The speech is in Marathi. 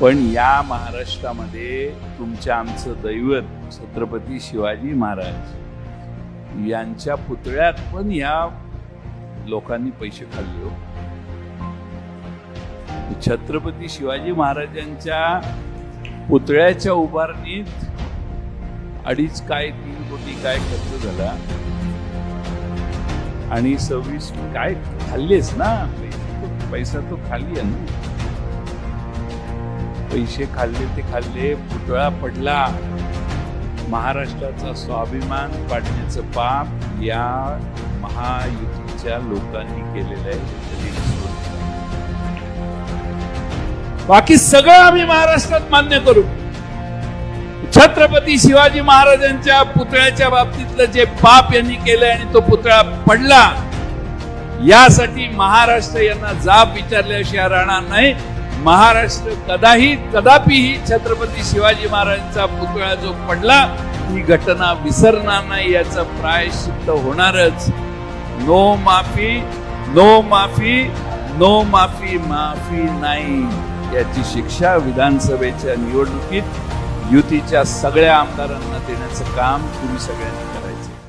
पण या महाराष्ट्रामध्ये तुमच्या आमचं दैवत छत्रपती शिवाजी महाराज यांच्या पुतळ्यात पण या लोकांनी पैसे खाल्ले हो. छत्रपती शिवाजी महाराजांच्या पुतळ्याच्या उभारणीत अडीच काय तीन कोटी काय खर्च झाला. आणि सव्वीस काय खाल्लेच ना? पैसा तो खाली आहे ना. पैसे खाल्ले ते खाल्ले पुतळा पडला. महाराष्ट्राचा स्वाभिमान पाडण्याचं पाप या महायुतीच्या लोकांनी केलेलं आहे. बाकी सगळं आम्ही महाराष्ट्रात मान्य करू. छत्रपती शिवाजी महाराजांच्या पुतळ्याच्या बाबतीतलं जे पाप यांनी केलंय आणि तो पुतळा पडला यासाठी महाराष्ट्र यांना जाब विचारल्याशिवाय राहणार नाही. महाराष्ट्र कदाही कदापिही छत्रपती शिवाजी महाराजांचा पुतळा जो पडला ही घटना विसरणार नाही याचं प्रायश्चित्त होणारच. नो माफी नो माफी नो माफी माफी नाही. याची शिक्षा विधानसभेच्या निवडणुकीत युतीच्या सगळ्या आमदारांना देण्याचं काम तुम्ही सगळ्यांनी करायचं